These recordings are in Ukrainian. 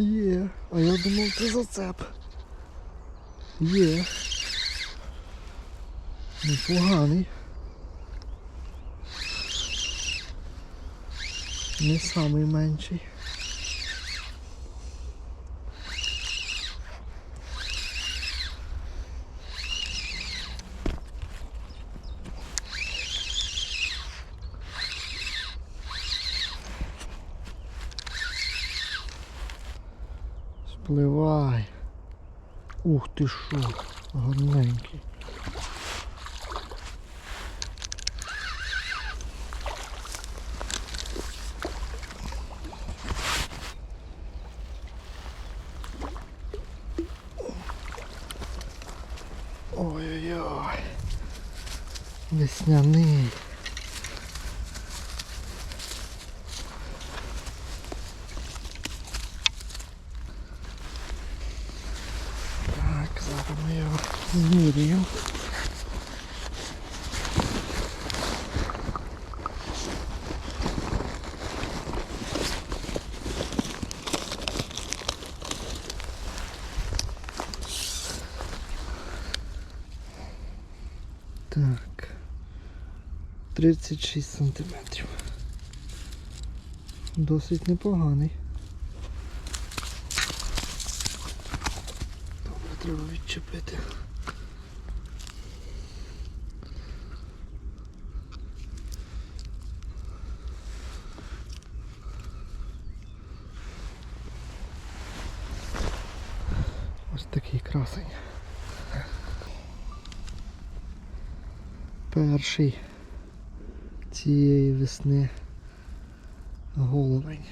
Є. А я думав, це зацеп. Є. Непоганий. Не самий менший. Спливай. Ух ти що, гарненький. Ой-ой-ой. Весняний. Так, зараз ми його змірюємо. Так. 36 сантиметрів. Досить непоганий. Добре, треба відчепити. Ось такий красень. Перший цієї весни головень.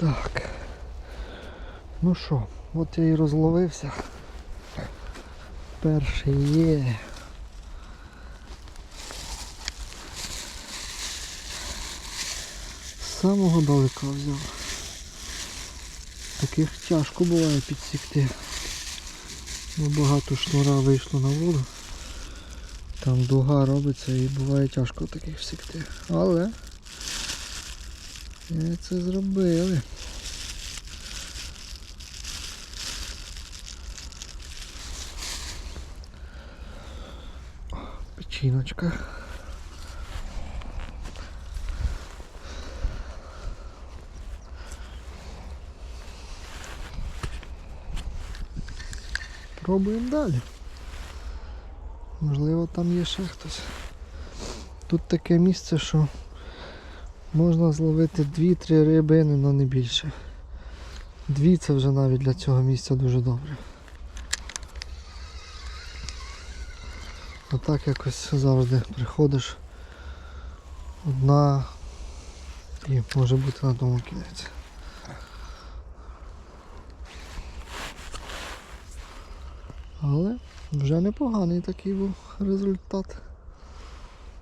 Так. Ну що, от я і розловився. Перший є. З самого далека взяв. Таких тяжко буває підсікти. Ну, багато шнура вийшло на воду. Там дуга робиться і буває тяжко таких всікти. Але ми це зробили. Печіночка. Пробуємо далі. Можливо там є ще хтось. Тут таке місце, що Можна зловити 2-3 рибини, але не більше. Дві це вже навіть для цього місця дуже добре. Отак якось завжди приходиш одна і може бути на тому кінець. Але вже непоганий такий був результат.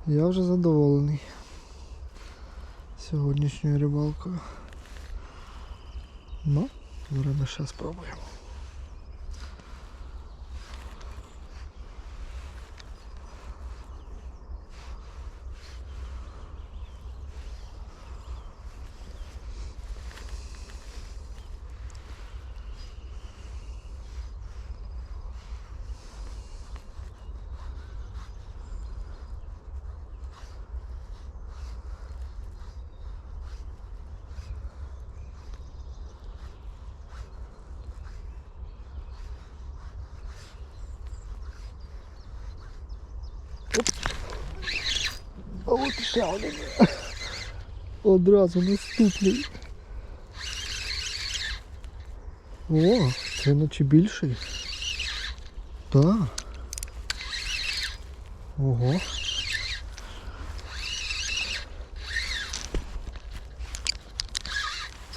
Я вже задоволений сьогоднішньою рибалкою. Ну, зараз ще спробуємо. А от ще один. Одразу наступний. О, це наче більший. Так. Ого.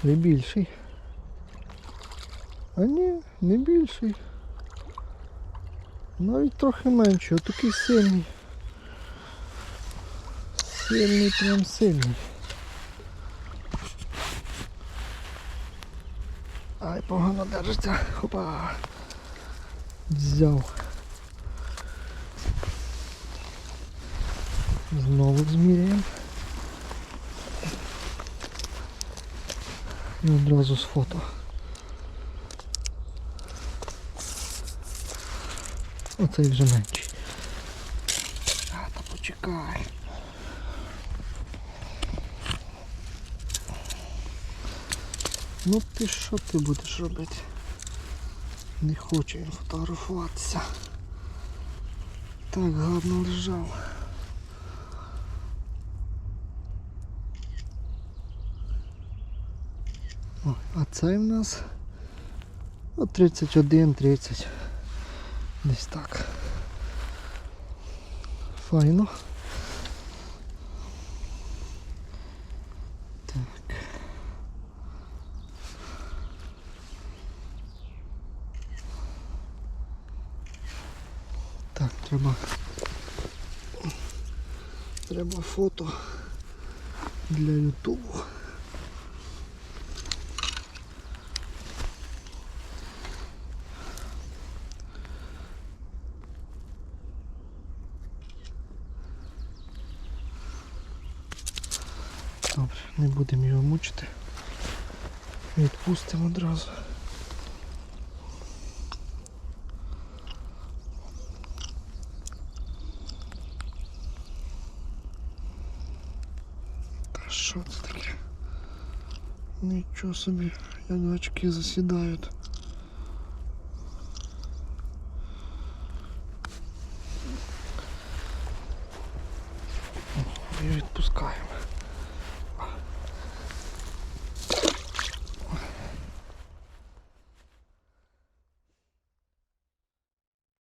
Це більший. А ні, не більший. Навіть трохи менший, отакий сильний. Сильний, прям сильний. Ай, погано держиться. Хопа. Взяв. Знову зміряємо. І одразу з фото. Оцей вже менший. А, та почекай. Ну ти що ти будеш робити? Не хоче він фотографуватися. Так гарно лежав. О, а цей в нас ну, 31-30. Десь так. Файно. Треба. Треба фото для Ютубу. Добре, не будемо його мучити. Відпустимо одразу. що це таке? Нічого собі, як очки засідають. І відпускаємо.